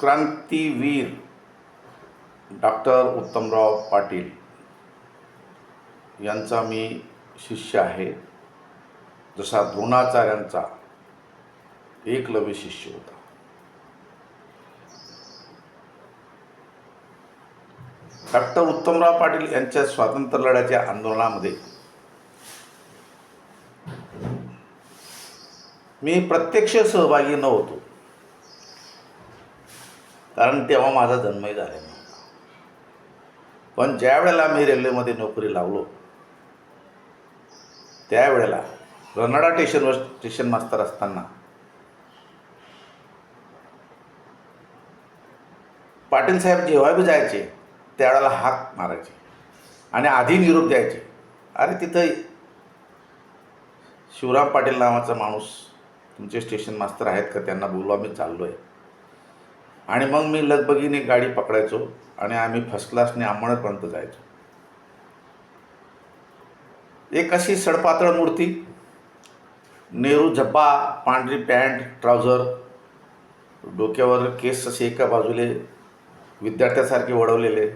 क्रांतीवीर doctor Uttamrao Patil यांचा मी शिष्य आहे. जसा द्रोणाचार्यांचा एकलव्य शिष्य होता. डॉक्टर उत्तमराव पाटील यांच्या स्वातंत्र्य लढ्याच्या आंदोलनामध्ये मी प्रत्यक्ष सहभागी नव्हतो. कारण तेव्हा माझा जन्मही झाला नव्हता. पण ज्या वेळेला मी रेल्वेमध्ये नोकरी लावलो त्यावेळेला रनाडा स्टेशनवर स्टेशन मास्तर असताना पाटील साहेब जेव्हा बी जायचे त्यावेळेला हाक मारायचे आणि आधी निरोप द्यायचे. अरे तिथं शिवराम पाटील नावाचा माणूस तुमचे स्टेशन मास्तर आहेत का? त्यांना बोलवा मी चाललो आहे आणि मग मी लगबगीने गाडी पकडायचो आणि आम्ही फर्स्ट क्लासने अंमळपर्यंत जायचो. एक अशी सडपातळ मूर्ती नेहरू झब्बा पांढरी पॅन्ट ट्राउझर डोक्यावर केस असे एका बाजूले विद्यार्थ्यासारखे वळवलेले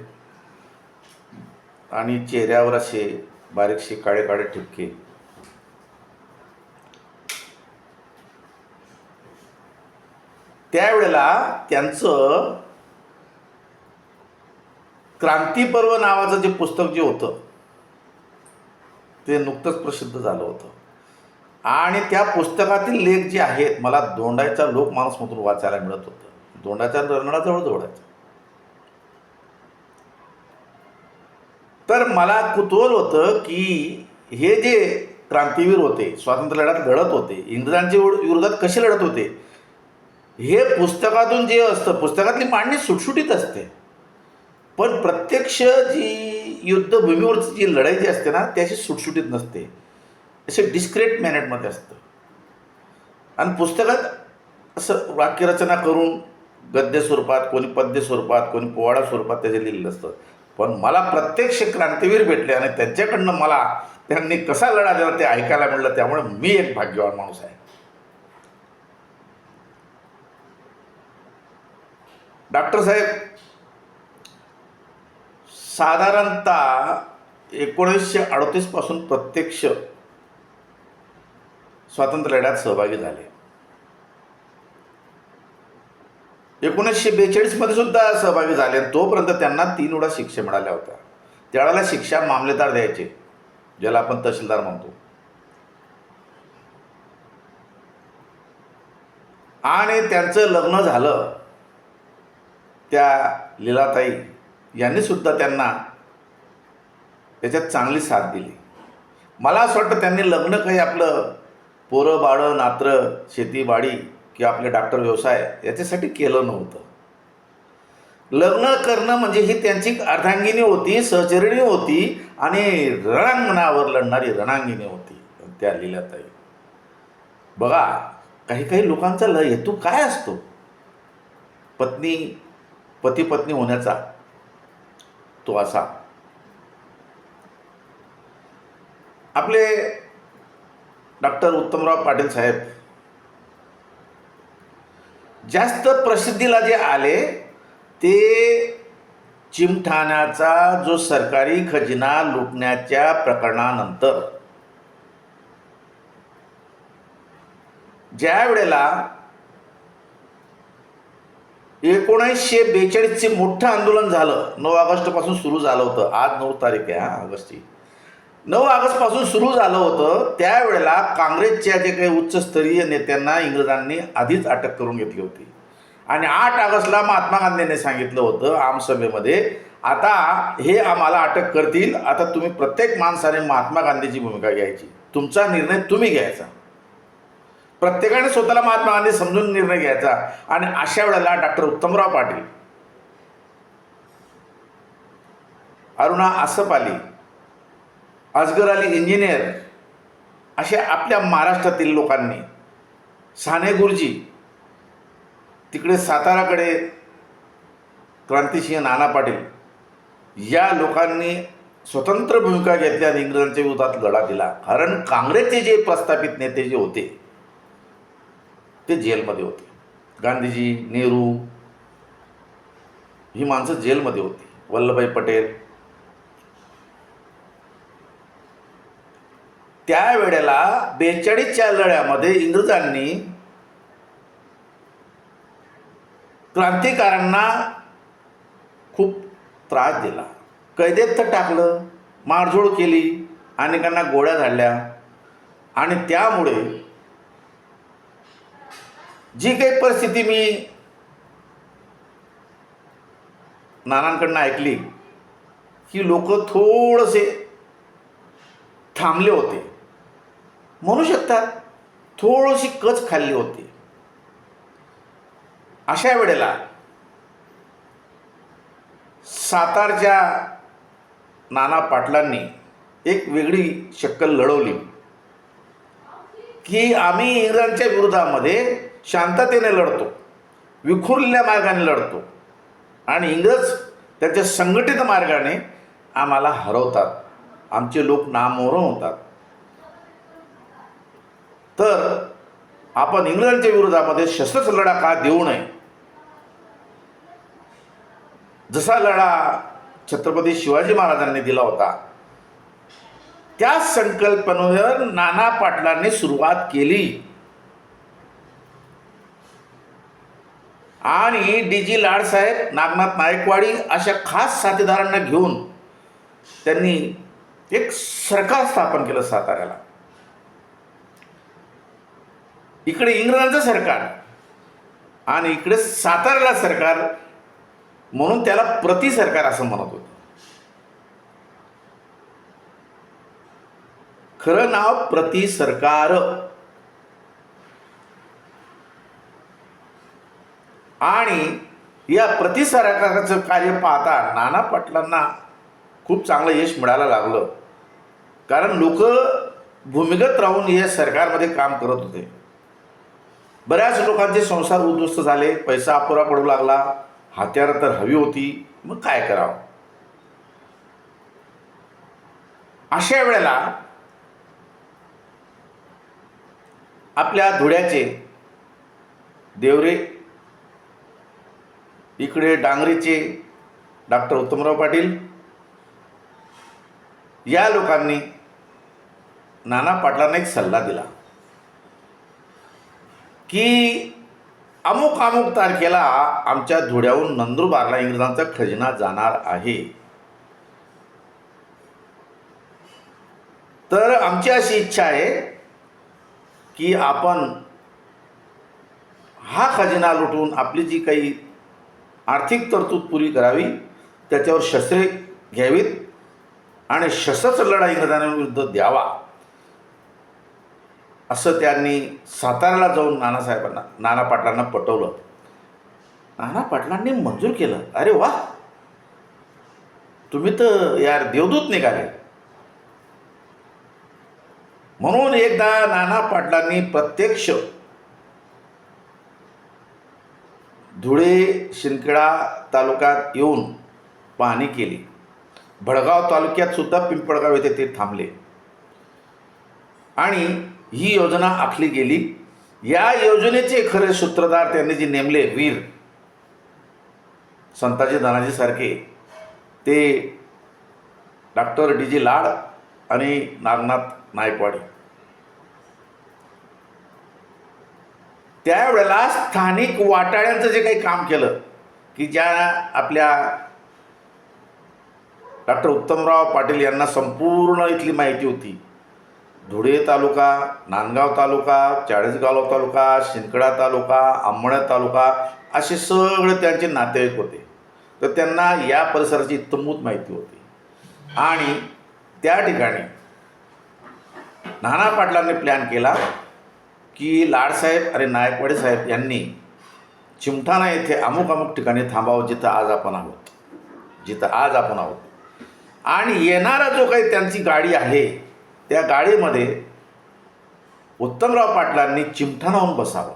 आणि चेहऱ्यावर असे बारीकसे काळे काळे ठिपके. त्यावेळेला त्यांचं क्रांतीपर्व नावाचं जे पुस्तक जे होतं ते नुकतंच प्रसिद्ध झालं होतं. आणि त्या पुस्तकातील लेख जे आहेत मला दोंडायचा लोकमानसमधून वाचायला मिळत होतं. दोंडाच्या रणाजवळ जोडायचं. तर मला कुतूहल होतं की हे जे क्रांतीवीर होते स्वातंत्र्य लढ्यात लढत होते इंग्रजांच्या विरोधात कसे लढत होते हे पुस्तकातून जे असतं पुस्तकातली मांडणी सुटसुटीत असते. पण प्रत्यक्ष जी युद्धभूमीवरची जी लढाई जी असते ना त्याची सुटसुटीत नसते. असे डिस्क्रेट मॅनेटमध्ये असतं. आणि पुस्तकात असं वाक्यरचना करून गद्य स्वरूपात कोणी पद्य स्वरूपात कोणी पोवाडा स्वरूपात त्याचे लिहिलेलं असतं. पण मला प्रत्यक्ष क्रांतीवीर भेटले आणि त्यांच्याकडनं मला त्यांनी कसा लढा दिला ते ऐकायला मिळलं त्यामुळे मी एक भाग्यवान माणूस आहे. डॉक्टर साहेब साधारणतः एकोणीसशे अडतीसपासून प्रत्यक्ष स्वातंत्र्य लढ्यात सहभागी झाले. एकोणीसशे बेचाळीसमध्ये सुद्धा सहभागी झाले आणि तोपर्यंत त्यांना तीन वेळा शिक्षा मिळाल्या होत्या. त्यावेळेला शिक्षा मामलेदार द्यायचे ज्याला आपण तहसीलदार म्हणतो. आणि त्यांचं लग्न झालं. त्या लीलाताई यांनीसुद्धा त्यांना त्याच्यात चांगली साथ दिली. मला असं वाटतं त्यांनी लग्न काही आपलं पोरं बाळं नात्र शेतीबाडी किंवा आपले डॉक्टर व्यवसाय याच्यासाठी केलं नव्हतं. लग्न करणं म्हणजे ही त्यांची अर्धांगिनी होती सहचरिणी होती आणि रणांगणावर लढणारी रणांगिनी होती त्या लीलाताई. बघा काही काही लोकांचा ल हेतू काय असतो? पत्नी पतीपत्नी होण्याचा तो असा. आपले डॉक्टर उत्तमराव पाटील साहेब जास्त प्रसिद्धीला जे आले ते चिमठाण्याचा जो सरकारी खजिना लुटण्याच्या प्रकरणानंतर ज्या वेळेला एकोणीसशे बेचाळीसचे मोठं आंदोलन झालं. नऊ ऑगस्टपासून सुरू झालं होतं. आज नऊ तारीख आहे हा ऑगस्टची. नऊ ऑगस्टपासून सुरू झालं होतं. त्यावेळेला काँग्रेसच्या जे काही उच्चस्तरीय नेत्यांना इंग्रजांनी आधीच अटक करून घेतली होती. आणि आठ ऑगस्टला महात्मा गांधींनी सांगितलं होतं आमसभेमध्ये आता हे आम्हाला अटक करतील. आता तुम्ही प्रत्येक माणसाने महात्मा गांधीची भूमिका घ्यायची. तुमचा निर्णय तुम्ही घ्यायचा. प्रत्येकाने स्वतःला महात्मा गांधी समजून निर्णय घ्यायचा. आणि अशा वेळेला डॉक्टर उत्तमराव पाटील. अरुणा आसफ आली अजगर अली इंजिनियर अशा आपल्या महाराष्ट्रातील लोकांनी साने गुरुजी तिकडे साताराकडे क्रांतिसिंह नाना पाटील या लोकांनी स्वतंत्र भूमिका घेतल्या आणि इंग्रजांच्या विरोधात लढा दिला. कारण काँग्रेसचे जे प्रस्थापित नेते जे होते ते जेलमध्ये होते. गांधीजी नेहरू ही माणसं जेलमध्ये होती. वल्लभभाई पटेल. त्यावेळेला बेचाळीसच्या लढ्यामध्ये इंग्रजांनी क्रांतिकारांना खूप त्रास दिला. कैदेत तर टाकलं मारझोड केली अनेकांना गोळ्या झाडल्या. आणि त्यामुळे जी काही परिस्थिती मी नानांकडनं ऐकली की लोक थोडंसे थांबले होते. म्हणू शकतात थोडीशी कच खाल्ली होती. अशा वेळेला सातारच्या नाना पाटलांनी एक वेगळी शक्कल लढवली की आम्ही इंग्रजांच्या विरोधामध्ये शांततेने लढतो विखुरलेल्या मार्गाने लढतो. आणि इंग्रज त्याच्या संघटित मार्गाने आम्हाला हरवतात. आमचे लोक नामोहरम होतात. तर आपण इंग्रजांच्या विरोधामध्ये शस्त्रच लढा का देऊ नये? जसा लढा छत्रपती शिवाजी महाराजांनी दिला होता त्या संकल्पनेवर नाना पाटलांनी सुरुवात केली. आणि डी जी लाडसाहेब नागनाथ नायकवाडी अशा खास साथीदारांना घेऊन त्यांनी एक सरकार स्थापन केलं साताऱ्याला. इकडे इंग्रजांचं सरकार आणि इकडे साताऱ्याला सरकार म्हणून त्याला प्रति सरकार असं म्हणत होतं. खरं नाव प्रति सरकार. आणि या प्रतिसरकाराचं कार्य पाहता नाना पाटलांना खूप चांगलं यश मिळायला लागलं. कारण लोक भूमिगत राहून या सरकारमध्ये काम करत होते. बऱ्याच लोकांचे संसार उद्ध्वस्त झाले पैसा अपुरा पडू लागला हत्यारं तर हवी होती मग काय करावं? अशा वेळेला आपल्या धुळ्याचे देवरे इकडे डांगरीचे डॉक्टर उत्तमराव पाटील या लोकांनी नाना पाटलांना एक सल्ला दिला की अमुक अमुक तारखेला आमच्या धुळ्याहून नंदुरबारला इंग्रजांचा खजिना जाणार आहे. तर आमची अशी इच्छा आहे की आपण हा खजिना लुटून आपली जी काही आर्थिक तरतूद पुरी करावी त्याच्यावर शस्त्रे घ्यावीत आणि सशस्त्र लढा इंग्रजांविरुद्ध द्यावा. असं त्यांनी साताऱ्याला जाऊन नानासाहेबांना नाना पाटलांना पटवलं. नाना पाटलांनी मंजूर केलं. अरे वा! तुम्ही तर यार देवदूत निघाले. म्हणून एकदा नाना पाटलांनी प्रत्यक्ष धुळे शिंदखेडा तालुक्यात येऊन पाहणी केली. भडगाव तालुक्यात सुद्धा पिंपळगाव येथे ते थांबले. आणि ही योजना आखली गेली. या योजनेचे खरे सूत्रधार त्यांनी जे नेमले वीर संताजी दानाजी सारखे ते डॉक्टर डी जी लाड आणि नागनाथ नायकवाडी. त्यावेळेला स्थानिक वाटाळ्यांचं जे काही काम केलं की ज्या आपल्या डॉक्टर उत्तमराव पाटील यांना संपूर्ण इथली माहिती होती. धुळे तालुका नांदगाव तालुका चाळीसगाव तालुका शिंदखेडा तालुका आंबळा तालुका असे सगळे त्यांचे नातेवाईक होते. तर त्यांना या परिसराची इत्तमूत माहिती होती. आणि त्या ठिकाणी नाना पाटलांनी प्लॅन केला. की लाडसाहेब आणि नायकवाडे साहेब यांनी चिमठाणा येथे अमुक अमुक ठिकाणी थांबावं जिथं आज आपण आहोत. जिथं आज आपण आहोत. आणि येणारा जो काही त्यांची गाडी आहे त्या गाडीमध्ये उत्तमराव पाटलांनी चिमठाणाहून बसावं.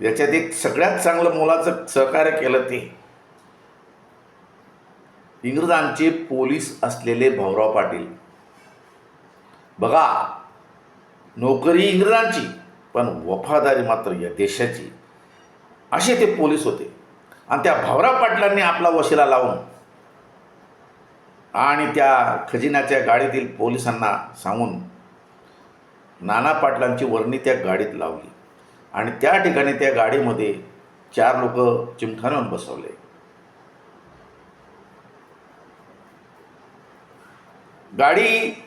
याच्यात एक सगळ्यात चांगलं मुलाचं सहकार्य केलं ते इंग्रजांचे पोलीस असलेले भाऊराव पाटील. बघा नोकरी इंग्रजांची पण वफादारी मात्र या देशाची. असे ते पोलीस होते. आणि त्या भावरा पाटलांनी आपला वशिला लावून आणि त्या खजिन्याच्या गाडीतील पोलिसांना सांगून नाना पाटलांची वर्णी त्या गाडीत लावली. आणि त्या ठिकाणी त्या गाडीमध्ये चार लोक चिमठाण्यावर बसवले. गाडी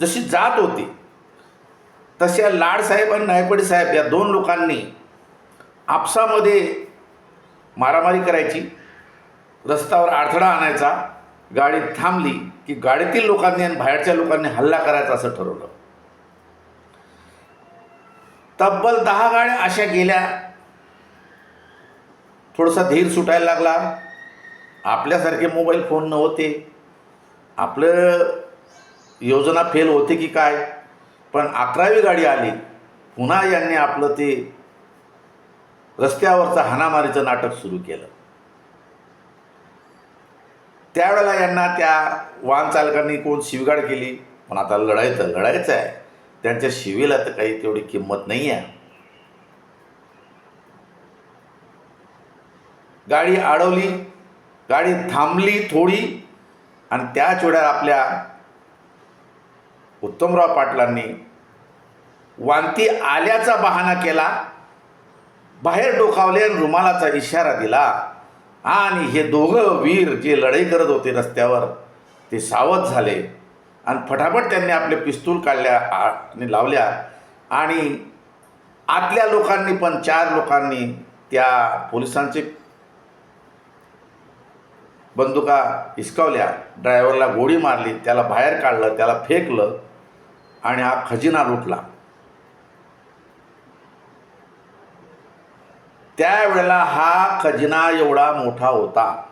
जशी जात होती तशा लाडसाहेब आणि नायपडी साहेब या दोन लोकांनी आपसामध्ये मारामारी करायची रस्त्यावर अडथळा आणायचा गाडी थांबली की गाडीतील लोकांनी आणि बाहेरच्या लोकांनी हल्ला करायचा असं ठरवलं. तब्बल दहा गाड्या अशा गेल्या थोडासा धीर सुटायला लागला. आपल्यासारखे मोबाईल फोन नव्हते. आपलं योजना फेल होते की काय? पण अकरावी गाडी आली. पुन्हा यांनी आपलं ते रस्त्यावरचं हाणामारीचं नाटक सुरू केलं. त्यावेळेला यांना त्या वाहन चालकांनी कोण शिवगाड केली? पण आता लढायचं लढायचं आहे. त्यांच्या शिवेला तर काही तेवढी किंमत नाही आहे. गाडी अडवली गाडी थांबली थोडी. आणि त्याच वेळा आपल्या उत्तमराव पाटलांनी वांती आल्याचा बहाणा केला बाहेर डोकावले आणि रुमालाचा इशारा दिला. आणि हे दोघं वीर जे लढाई करत होते रस्त्यावर ते सावध झाले आणि फटाफट त्यांनी आपले पिस्तूल काढल्या आ- आणि लावल्या. आणि आतल्या लोकांनी पण चार लोकांनी त्या पोलिसांचे बंदुका हिसकावल्या. ड्रायव्हरला गोळी मारली त्याला बाहेर काढलं त्याला फेकलं. आणि हा खजिना लुटला. त्यावेळेला हा खजिना एवढा मोठा होता.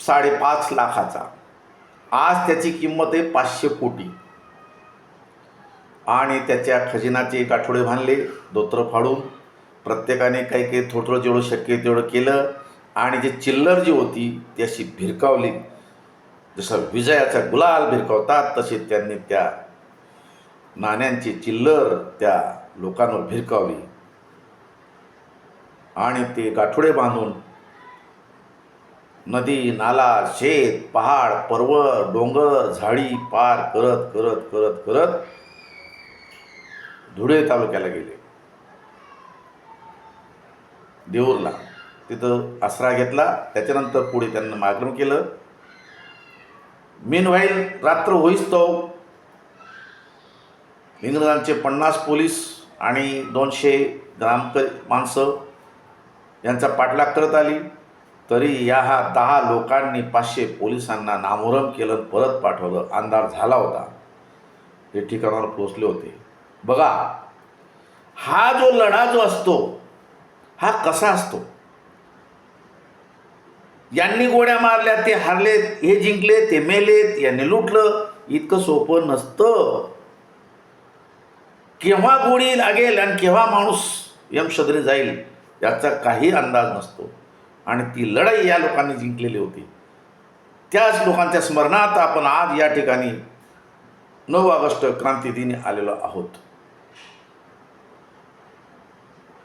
साडेपाच लाखाचा. आज त्याची किंमत आहे पाचशे कोटी. आणि त्याच्या खजिनाचे एक आठवडे बांधले धोत्र फाडून. प्रत्येकाने काही काही थोडं थोडं जेवढं शक्य तेवढं केलं. आणि जे चिल्लर जी होती ती अशी भिरकावली. जसं विजयाचा गुलाल भिरकावतात तसे त्यांनी त्या नाण्यांची चिल्लर त्या लोकांवर भिरकावली. आणि ते गाठोडे बांधून नदी नाला शेत पहाड पर्वत डोंगर झाडी पार करत करत करत करत धुळे तालुक्याला गेले. देऊरला. तिथं आसरा घेतला. त्याच्यानंतर पुढे त्यांना मागणं केलं. मेन व्हाईल रात्र होईस तो इंग्रजांचे पन्नास पोलीस आणि दोनशे ग्रामक माणसं यांचा पाठलाग करत आली. तरी या हा दहा लोकांनी पाचशे पोलिसांना नामोरम केलं. परत पाठवलं. अंधार झाला होता. हे ठिकाणावर पोचले होते. बघा हा जो लढा जो असतो हा कसा असतो? यांनी गोड्या मारल्या ते हारलेत हे जिंकले ते मेलेत यांनी लुटलं. इतकं सोपं नसतं. केव्हा गोळी लागेल आणि केव्हा माणूस यमशद्री जाईल याचा काही अंदाज नसतो. आणि ती लढाई या लोकांनी जिंकलेली होती. त्याच लोकांच्या स्मरणात आपण आज या ठिकाणी नऊ ऑगस्ट क्रांतीदिनी आलेलो आहोत.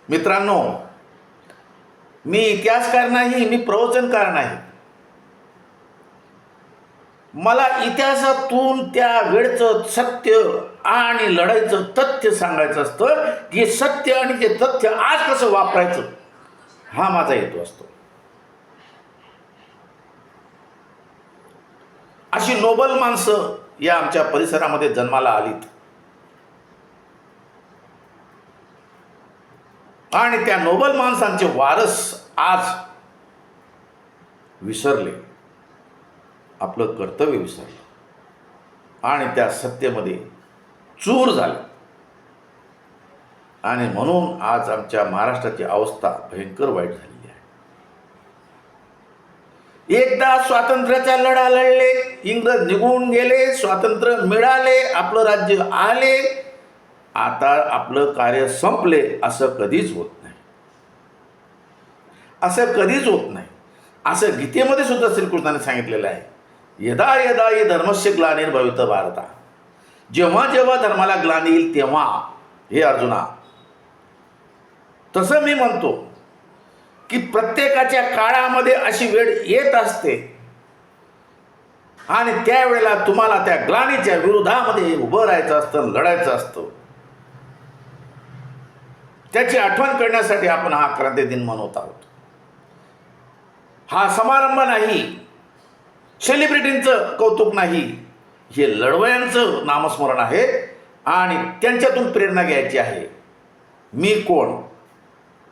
मित्रांनो मी इतिहासकार नाही मी प्रवचनकार नाही मला इतिहासातून त्या वेळचं सत्य आणि लढाईचं तथ्य सांगायचं असतं की सत्य आणि ते तथ्य आज कसं वापरायचं हा माझा हेतू असतो. अशी नोबल माणसं या आमच्या परिसरामध्ये जन्माला आलीत. आणि त्या नोबल माणसांचे वारस आज विसरले. आपलं कर्तव्य विसरलं. आणि त्या सत्तेमध्ये चूर झाली. आणि म्हणून आज आमच्या महाराष्ट्राची अवस्था भयंकर वाईट झालेली आहे. एकदा स्वातंत्र्याचा लढा लढले इंग्रज निघून गेले स्वातंत्र्य मिळाले आपलं राज्य आले आता आपलं कार्य संपले असं कधीच होत नाही. असं कधीच होत नाही. असं गीतेमध्ये सुद्धा श्रीकृष्णाने सांगितलेलं आहे. यदा यदा ये धर्मस्य ग्लानिर्भवित भारता जेव्हा जेव्हा धर्माला ग्लानी येईल तेव्हा हे अर्जुना. तसं मी म्हणतो की प्रत्येकाच्या काळामध्ये अशी वेळ येत असते. आणि त्यावेळेला तुम्हाला त्या ग्लानीच्या विरोधामध्ये उभं राहायचं असतं लढायचं असतं. त्याची आठवण करण्यासाठी आपण हा क्रांती दिन मनवत आहोत. हा समारंभ नाही सेलिब्रिटींचं कौतुक नाही हे लढवयांचं नामस्मरण आहे आणि त्यांच्यातून प्रेरणा घ्यायची आहे. मी कोण?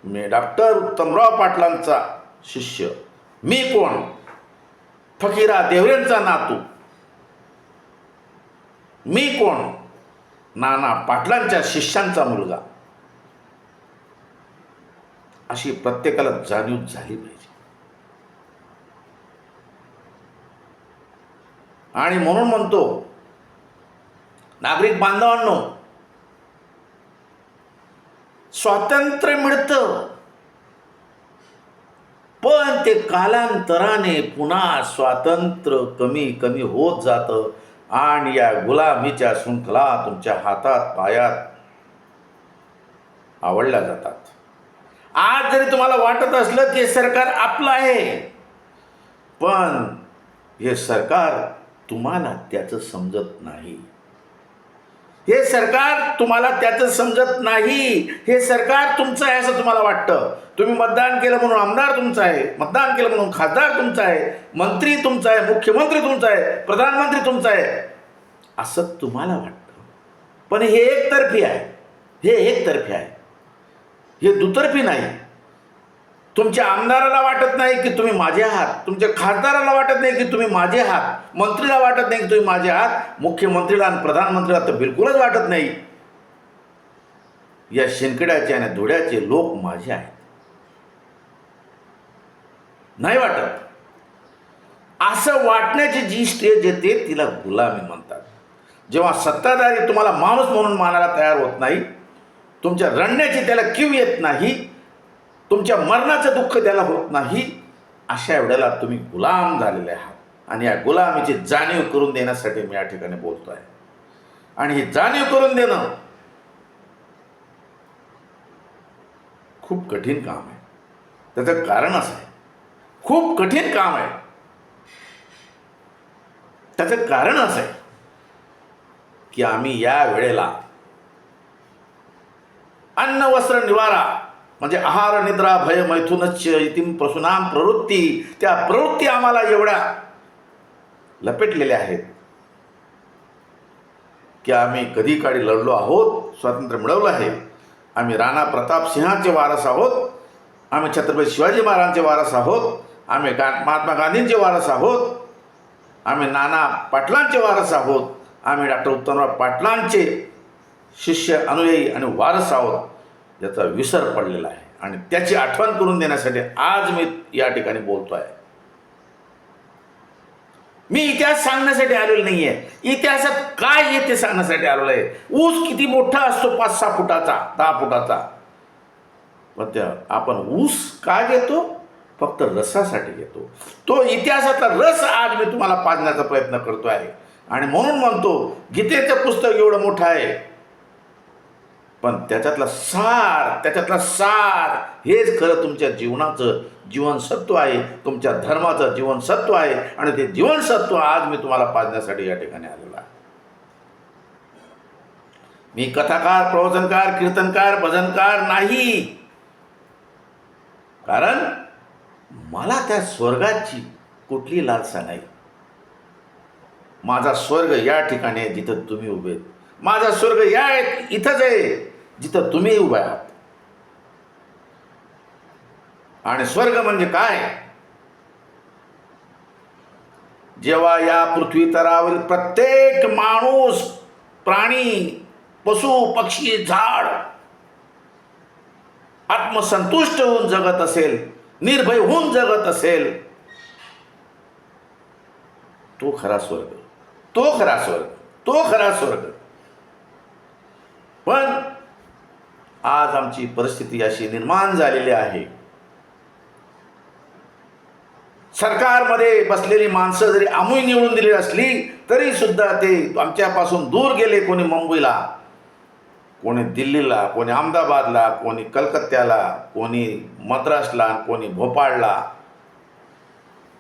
मी डॉक्टर उत्तमराव पाटलांचा शिष्य. मी कोण? फकीरा देवरेंचा नातू. मी कोण? नाना पाटलांच्या शिष्यांचा मुलगा. अशी प्रत्येकाला जाणीव झाली पाहिजे. आणि म्हणून म्हणतो नागरिक बांधवांनो स्वातंत्र्य मिळतं. पण ते कालांतराने पुन्हा स्वातंत्र्य कमी कमी होत जातं आणि या गुलामीच्या शृंखला तुमच्या हातात पायात आवडल्या जातात. आज जरी तुम्हाला वाटत असलं की हे सरकार आपलं आहे पण हे सरकार तुम्हाला त्याचं समजत नाही. हे सरकार तुम्हाला त्याचं समजत नाही. हे सरकार तुमचं आहे असं तुम्हाला वाटतं. तुम्ही मतदान केलं म्हणून आमदार तुमचं आहे मतदान केलं म्हणून खासदार तुमचा आहे मंत्री तुमचा आहे मुख्यमंत्री तुमचा आहे प्रधानमंत्री तुमचा आहे असं तुम्हाला वाटतं. पण हे एकतर्फी आहे. हे एकतर्फी आहे. हे दुतर्फी नाही. तुमच्या आमदाराला वाटत नाही की तुम्ही माझे आहात. तुमच्या खासदाराला वाटत नाही की तुम्ही माझे आहात. मंत्रीला वाटत नाही की तुम्ही माझे आहात. मुख्यमंत्रीला आणि प्रधानमंत्रीला तर बिलकुलच वाटत नाही. या शेनकड्याचे आणि धुड्याचे लोक माझे आहेत. नाही वाटत. असं वाटण्याची जी स्टेज येते तिला गुलामी म्हणतात. जेव्हा सत्ताधारी तुम्हाला माणूस म्हणून मानायला तयार होत नाही तुमच्या रडण्याची त्याला किव येत नाही तुमच्या मरणाचं दुःख त्याला होत नाही अशा वेळेला तुम्ही गुलाम झालेले आहात. आणि या गुलामीची जाणीव करून देण्यासाठी मी या ठिकाणी बोलतो आहे आणि ही जाणीव करून देणं खूप कठीण काम आहे. त्याचं कारण असं आहे. खूप कठीण काम आहे. त्याचं कारण असं आहे की आम्ही या वेळेला अन्न वस्त्र निवारा. म्हणजे आहार निद्रा भय मैथुनच इतिम प्रसुनाम प्रवृत्ती त्या प्रवृत्ती आम्हाला एवढ्या लपेटलेल्या आहेत की आम्ही कधी काळी लढलो आहोत स्वातंत्र्य मिळवलं आहे. आम्ही राणा प्रताप सिंहाचे वारस आहोत आम्ही छत्रपती शिवाजी महाराजांचे वारस आहोत आम्ही गा महात्मा गांधींचे वारस आहोत आम्ही नाना पाटलांचे वारस आहोत आम्ही डॉक्टर उत्तमराव पाटलांचे शिष्य अनुयायी आणि वारस आहोत याचा विसर पडलेला आहे. आणि त्याची आठवण करून देण्यासाठी आज मी या ठिकाणी बोलतो आहे मी इतिहास सांगण्यासाठी आलेलो नाही आहे इतिहासात काय येते सांगण्यासाठी आलेलो आहे? ऊस किती मोठा असतो? पाच सहा फुटाचा दहा फुटाचा. पण त्या आपण ऊस का घेतो? फक्त रसासाठी घेतो. तो इतिहासाचा रस आज मी तुम्हाला पाजण्याचा प्रयत्न करतो आहे आणि म्हणून म्हणतो गीतेचं पुस्तक एवढं मोठं आहे. पण त्याच्यातला सार त्याच्यातला सार हेच खरं तुमच्या जीवनाचं जीवनसत्व आहे. तुमच्या धर्माचं जीवनसत्व आहे. आणि ते जीवनसत्व आज मी तुम्हाला पाजण्यासाठी या ठिकाणी आलेलो आहे. मी कथाकार प्रवचनकार कीर्तनकार भजनकार नाही. कारण मला त्या स्वर्गाची कुठली लालसा नाही. माझा स्वर्ग या ठिकाणी आहे जिथं तुम्ही उभे आहेत. माझा स्वर्ग या इथंच आहे जिथं तुम्ही उभे आहात. आणि स्वर्ग म्हणजे काय? जेव्हा या पृथ्वी तरावरील प्रत्येक माणूस प्राणी पशु पक्षी झाड आत्मसंतुष्ट होऊन जगत असेल निर्भय होऊन जगत असेल तो खरा स्वर्ग. तो खरा स्वर्ग. तो खरा स्वर्ग. पण आज आमची परिस्थिती अशी निर्माण झालेली आहे. सरकारमध्ये बसलेली माणसं जरी आम्ही निवडून दिली असली तरी सुद्धा ते आमच्यापासून दूर गेले कोणी मुंबईला कोणी दिल्लीला कोणी अहमदाबादला कोणी कलकत्त्याला कोणी मद्रासला कोणी भोपाळला.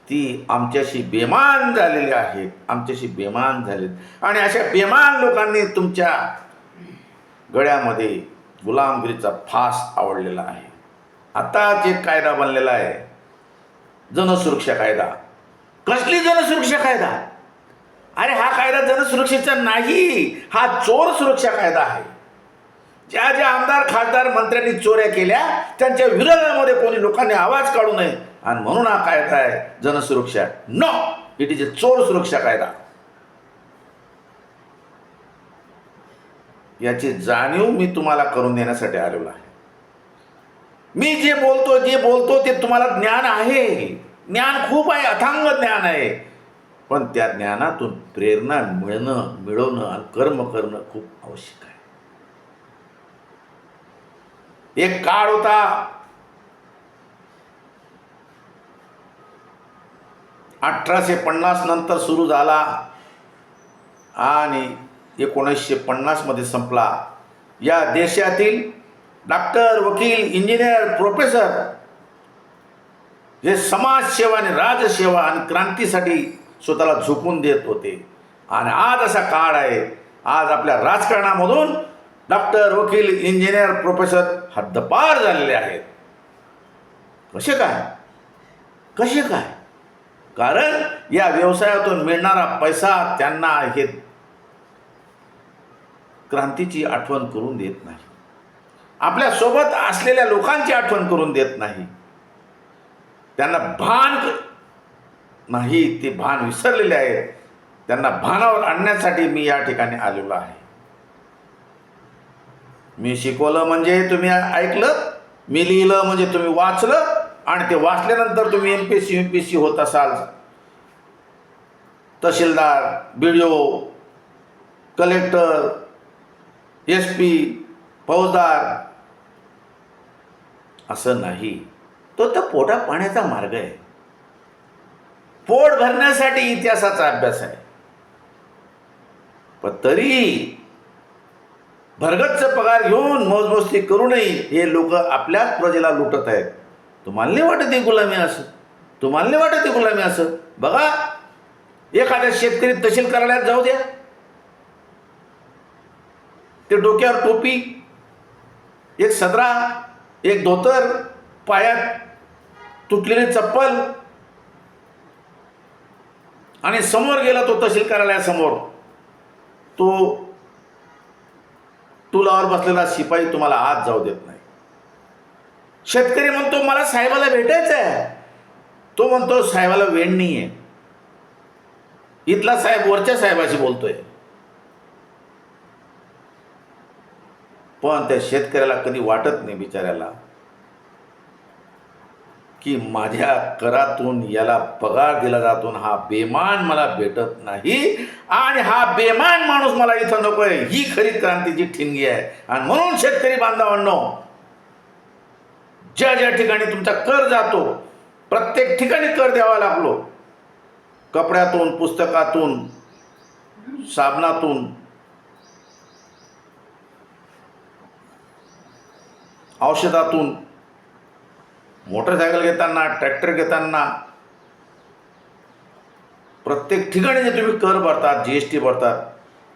ती आमच्याशी बेमान झालेली आहेत आमच्याशी बेमान झालेत. आणि अशा बेमान लोकांनी तुमच्या गळ्यामध्ये गुलामगिरीचा फास आवडलेला आहे. आता जे कायदा बनलेला आहे जनसुरक्षा कायदा. कसली जनसुरक्षा कायदा? अरे हा कायदा जनसुरक्षेचा नाही हा चोर सुरक्षा कायदा आहे. ज्या ज्या आमदार खासदार मंत्र्यांनी चोऱ्या केल्या त्यांच्या विरोधामध्ये कोणी लोकांनी आवाज काढू नये. आणि म्हणून हा कायदा आहे जनसुरक्षा. नो इट इज अ चोर सुरक्षा कायदा. याची जाणीव मी तुम्हाला करून देण्यासाठी आलेलो आहे. मी जे बोलतो जे बोलतो ते तुम्हाला ज्ञान आहे. ज्ञान खूप आहे अथांग ज्ञान आहे. पण त्या ज्ञानातून प्रेरणा मिळणं मिळवणं आणि कर्म करणं खूप आवश्यक आहे. एक काळ होता अठराशे पन्नास नंतर सुरू झाला आणि एकोणीसशे पन्नासमध्ये संपला. या देशातील डॉक्टर वकील इंजिनियर प्रोफेसर हे समाजसेवा आणि राजसेवा आणि क्रांतीसाठी स्वतःला झोपून देत होते. आणि आज असा काळ आहे आज आपल्या राजकारणामधून डॉक्टर वकील इंजिनियर प्रोफेसर हद्दपार झालेले आहेत. कसे काय? कसे काय? कारण या व्यवसायातून मिळणारा पैसा त्यांना हे क्रांतीची आठवण करून देत नाही. आपल्यासोबत असलेल्या लोकांची आठवण करून देत नाही. त्यांना भान नाही ते भान विसरलेले आहेत. त्यांना भानावर आणण्यासाठी मी या ठिकाणी आलेलो आहे. मी शिकवलं म्हणजे तुम्ही ऐकलं मी लिहिलं म्हणजे तुम्ही वाचलं आणि ते वाचल्यानंतर तुम्ही M P S C U P S C होत असाल. तहसीलदार B D O collector S P फौजदार. असं नाही. तो तर पोटा पाण्याचा मार्ग आहे. पोट भरण्यासाठी इतिहासाचा अभ्यास आहे. पण तरी भरगच्च पगार घेऊन मौजमस्ती करूनही हे लोक आपल्याच प्रजेला लुटत आहेत. तुम्हाला नाही वाटत आहे गुलामी असं? तुम्हाला नाही वाटत आहे गुलामी असं? बघा एखाद्या शेतकरी तहसील कार्यालयात जाऊ द्या. ते डोक्यावर टोपी एक सदरा एक धोतर पायात तुटलेली चप्पल आणि समोर गेला तो तहसील कार्यालयासमोर. तो टुलावर बसलेला शिपाई तुम्हाला आत जाऊ देत नाही. शेतकरी म्हणतो मला साहेबाला भेटायचं आहे तो म्हणतो साहेबाला वेळ नाही आहे इथला साहेब वरच्या साहेबाशी बोलतोय. पण त्या शेतकऱ्याला कधी वाटत नाही बिचाऱ्याला की माझ्या करातून याला पगार दिला जातो आणि हा बेमान मला भेटत नाही आणि हा बेमान माणूस मला इथं नकोय ही खरी क्रांतीची ठिणगी आहे. आणि म्हणून शेतकरी बांधवांनो ज्या ज्या ठिकाणी तुमचा कर जातो प्रत्येक ठिकाणी कर द्यावा लागलो. कपड्यातून पुस्तकातून साबणातून औषधातून मोटरसायकल घेताना ट्रॅक्टर घेताना प्रत्येक ठिकाणी जे तुम्ही कर भरतात जी एस टी भरतात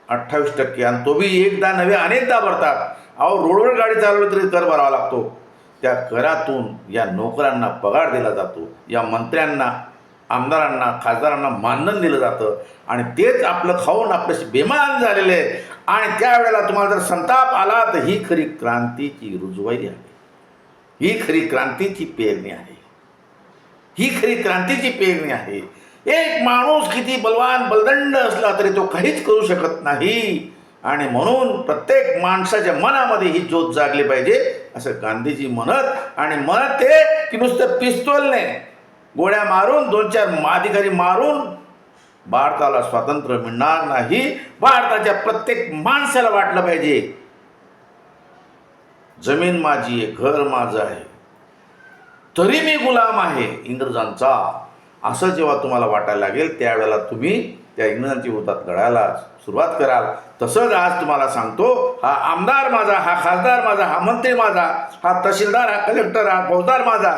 अठ्ठावीस टक्के. आणि तो बी एकदा नव्हे अनेकदा भरतात. अहो रोडवर गाडी चालवली तरी कर भरावा लागतो. त्या करातून या नोकरांना पगार दिला जातो. या मंत्र्यांना आमदारांना खासदारांना मानधन दिलं जातं. आणि तेच आपलं खाऊन आपल्याशी बेमान झालेले आहे. आणि त्यावेळेला तुम्हाला जर संताप आला तर ही खरी क्रांतीची रुजवाई आहे. ही खरी क्रांतीची पेरणी आहे. ही खरी क्रांतीची पेरणी आहे. एक माणूस किती बलवान बलदंड असला तरी तो काहीच करू शकत नाही. आणि म्हणून प्रत्येक माणसाच्या मनामध्ये ही ज्योत जागली पाहिजे असं गांधीजी म्हणत आणि म्हणत ते की नुसतं पिस्तोलने गोळ्या मारून दोन चार अधिकारी मारून भारताला स्वातंत्र्य मिळणार नाही भारताच्या प्रत्येक माणसाला वाटलं पाहिजे. जमीन माझी आहे घर माझं आहे. तरी मी गुलाम आहे इंग्रजांचा. असं जेव्हा तुम्हाला वाटायला लागेल त्यावेळेला तुम्ही त्या इंग्रजांची होतात लढायला सुरुवात कराल. तसंच आज तुम्हाला सांगतो हा आमदार माझा हा खासदार माझा हा मंत्री माझा हा तहसीलदार हा कलेक्टर हा फौजदार माझा.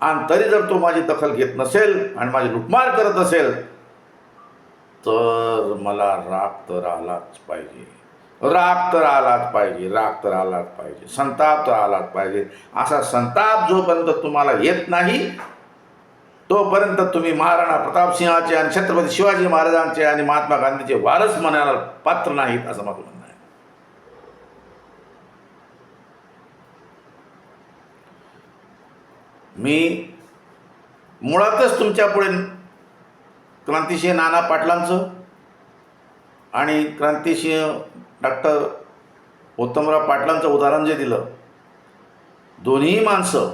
आणि तरी जर तो माझी दखल घेत नसेल आणि माझी लुटमार करत असेल तर मला राग तर आलाच पाहिजे. राग तर आलाच पाहिजे राग तर आलाच पाहिजे संताप तर आलाच पाहिजे. असा संताप जोपर्यंत तुम्हाला येत नाही तोपर्यंत तुम्ही महाराणा प्रतापसिंहाचे आणि छत्रपती शिवाजी महाराजांचे आणि महात्मा गांधीचे वारस म्हणायला पात्र नाहीत असं माझं म्हणणं आहे. मी मुळातच तुमच्यापुढे क्रांतिसिंह नाना पाटलांचं आणि क्रांतिसिंह डॉक्टर उत्तमराव पाटलांचं उदाहरण जे दिलं दोन्ही माणसं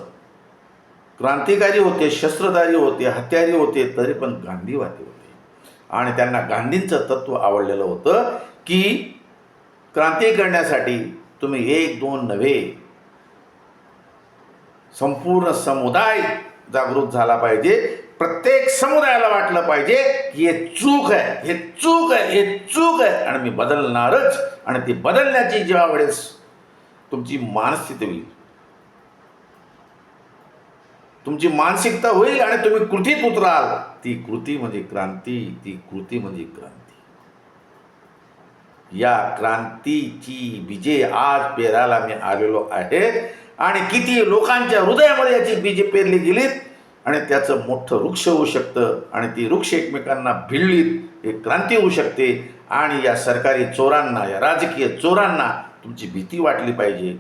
क्रांतिकारी होते शस्त्रधारी होते हत्यारी होते तरी पण गांधीवादी होते. आणि त्यांना गांधींचं तत्त्व आवडलेलं होतं की क्रांती करण्यासाठी तुम्ही एक दोन नव्हे. संपूर्ण समुदाय जागृत झाला पाहिजे. प्रत्येक समुदायाला वाटलं पाहिजे की हे चूक आहे हे चूक आहे हे चूक आहे. आणि मी बदलणारच. आणि ती बदलण्याची जेव्हा वेळेस तुमची मानस्थिती होईल. तुमची मानसिकता होईल आणि तुम्ही कृतीत उतराल. ती कृती म्हणजे क्रांती ती कृती म्हणजे क्रांती. या क्रांतीची बीजे आज पेरायला मी आलेलो आहे. आणि किती लोकांच्या हृदयामध्ये याची बीजे पेरली गेलीत आणि त्याचं मोठं वृक्ष होऊ शकतं आणि ती वृक्ष एकमेकांना भिडलीत एक क्रांती होऊ शकते. आणि या सरकारी चोरांना या राजकीय चोरांना तुमची भीती वाटली पाहिजे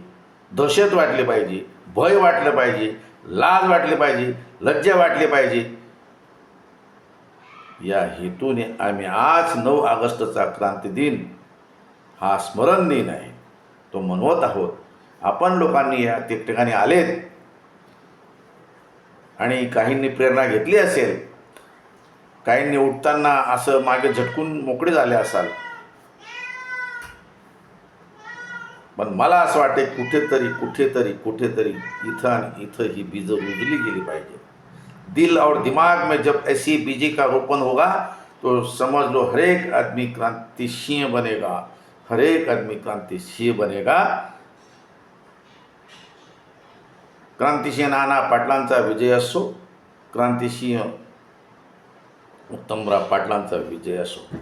दहशत वाटली पाहिजे भय वाटलं पाहिजे लाज वाटली पाहिजे लज्जा वाटली पाहिजे. या हेतूने आम्ही आज नऊ ऑगस्टचा क्रांती दिन हा स्मरण दिन आहे. तो मनवत आहोत. आपण लोकांनी या ते ठिकाणी आलेत. आणि काहींनी प्रेरणा घेतली असेल काहींनी उठताना असं मागे झटकून मोकळे झाले असाल. पण मला असं वाटते कुठेतरी कुठेतरी कुठेतरी इथं आणि इथं ही बीज रुजली गेली पाहिजे. दिल और दिमाग में जब ऐसी बीजी का रोपण होगा तो समझ लो हर एक आदमी क्रांतिशीय बनेगा। हर एक आदमी क्रांतिशीय बनेगा। क्रांतिसिंह नाना पाटलांचा विजय असो क्रांतिसिंह उत्तमराव पाटलांचा विजय असो.